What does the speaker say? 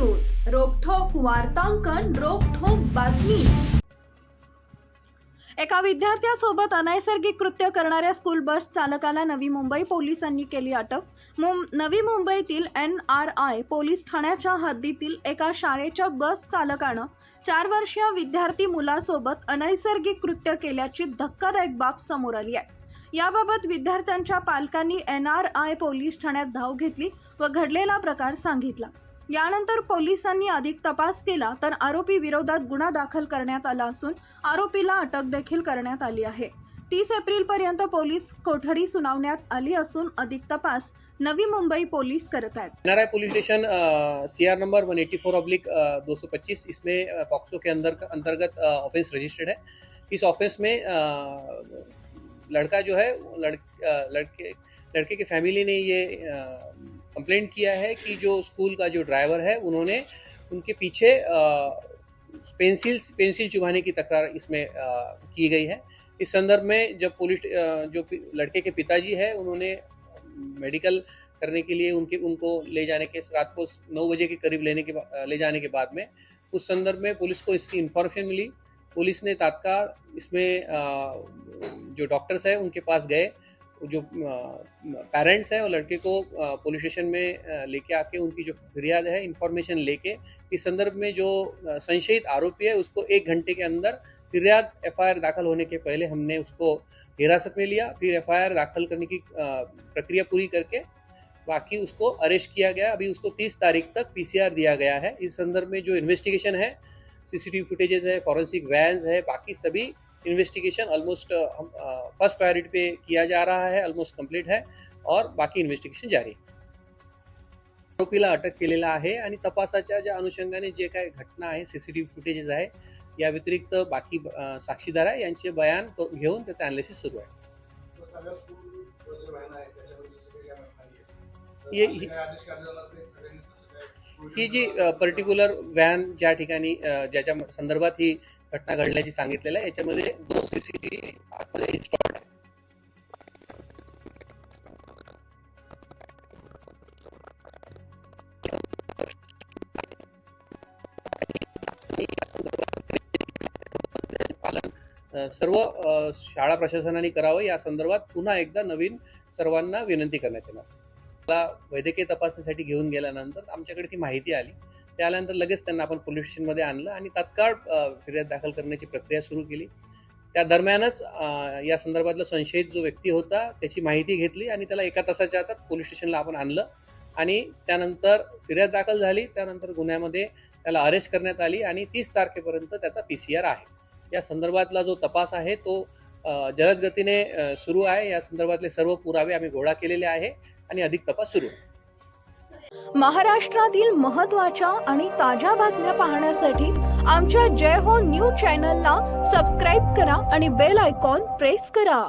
वार्तांकन रोखोक बातमी. एका विद्यार्थ्यासोबत अनैसर्गिक कृत्य करणाऱ्या स्कूल बस चालकाला नवी मुंबई पोलिसांनी केली अटक. मुं नवी मुंबईतील एन आर आय पोलीस ठाण्याच्या हद्दीतील एका शाळेच्या बस चालकानं चार वर्षीय विद्यार्थी मुलासोबत अनैसर्गिक कृत्य केल्याची धक्कादायक बाब समोर आली आहे. याबाबत विद्यार्थ्यांच्या पालकांनी एन आर आय पोलीस ठाण्यात धाव घेतली व घडलेला प्रकार सांगितला. यानंतर पोलिसांनी अधिक तपास केला तर आरोपी विरोधात गुन्हा दाखल करण्यात आला असून आरोपीला अटक देखील करण्यात आली आहे. तीस एप्रिलपर्यंत पोलीस कोठडी सुनावण्यात आली असून अधिक तपास नवी मुंबई पोलीस करत आहेत. NRI police station C R number one eighty four oblique दो सौ पच्चीस इसमें पॉक्सो के अंदर अंतर्गत ऑफेंस रजिस्टर्ड है। इस ऑफेंस में लड़का जो है लड़, लड़के लड़के की फैमिली ने ये कंप्लेंट किया है कि जो स्कूल का जो ड्राइवर है, उन्होंने उनके पीछे पेंसिल पेंसिल चुभाने की तकरार इसमें की गई है। इस संदर्भ में जब पुलिस जो लड़के के पिताजी है, उन्होंने मेडिकल करने के लिए उनके, उनको ले जाने के, रात को नौ बजे के करीब लेने के ले जाने के बाद में, उस संदर्भ में पुलिस को इसकी इन्फॉर्मेशन मिली। पुलिस ने तत्काल इसमें जो डॉक्टर्स हैं, उनके पास गए। जो पेरेंट्स हैं, वो लड़के को पुलिस स्टेशन में लेके आके उनकी जो फिरियाद है इन्फॉर्मेशन लेके, इस संदर्भ में जो संशयित आरोपी है, उसको एक घंटे के अंदर फिरियाद एफआईआर दाखिल होने के पहले हमने उसको हिरासत में लिया, फिर एफआईआर दाखिल करने की प्रक्रिया पूरी करके बाकी उसको अरेस्ट किया गया। अभी उसको 30 तारीख तक पीसीआर दिया गया है। इस संदर्भ में जो इन्वेस्टिगेशन है सीसीटीवी फुटेजेस है फॉरेंसिक वैन्स है, बाकी सभी इन्वेस्टिगेशन ऑलमोस्ट हम फर्स्ट प्रायोरिटी पे किया जा रहा है ऑलमोस्ट कंप्लीट है और बाकी इन्व्हेस्टिगेशन जारी आहे. आरोपीला अटक केलेला आहे आणि तपासाच्या ज्या अनुषंगाने जे काय घटना आहे सीसीटीव्ही फुटेजेस आहे या व्यतिरिक्त बाकी अ, साक्षीदार आहे यांचे बयान घेऊन त्याचं अनालिसिस सुरू आहे ये- ही- जी पर्टिक्युलर व्हॅन ज्या ठिकाणी ज्याच्या संदर्भात ही घटना घडल्याची सांगितलेलं आहे याच्यामध्ये दोन सीसीटीव्ही आतमध्ये इन्स्टॉल्ड आहे. सर्व शाळा प्रशासनाने करावं या संदर्भात पुन्हा एकदा नवीन सर्वांना विनंती करण्यात येणार. मला वैद्यकीय तपासणीसाठी घेऊन गेल्यानंतर आमच्याकडे ती माहिती आली. त्यानंतर लगेच त्यांना आपण पोलीस स्टेशनमध्ये आणलं आणि तात्काळ फिर्याद दाखल करण्याची प्रक्रिया सुरू केली. त्या दरम्यानच या संदर्भातला संशयित जो व्यक्ती होता त्याची माहिती घेतली आणि त्याला एका तासाच्या आतात पोलीस स्टेशनला आपण आणलं आणि त्यानंतर फिर्याद दाखल झाली. त्यानंतर गुन्ह्यामध्ये त्याला अरेस्ट करण्यात आली आणि तीस तारखेपर्यंत त्याचा पी सी आर आहे. या संदर्भातला जो तपास आहे तो जलद गतीने सुरू आहे. या संदर्भातले सर्व पुरावे आम्ही गोळा केलेले आहे आणि अधिक तपास सुरू आहे. महाराष्ट्रातील महत्त्वाच्या आणि ताज्या बातम्या पाहण्यासाठी आमच्या जय हो न्यूज चॅनलला सबस्क्राईब करा आणि बेल आयकॉन प्रेस करा.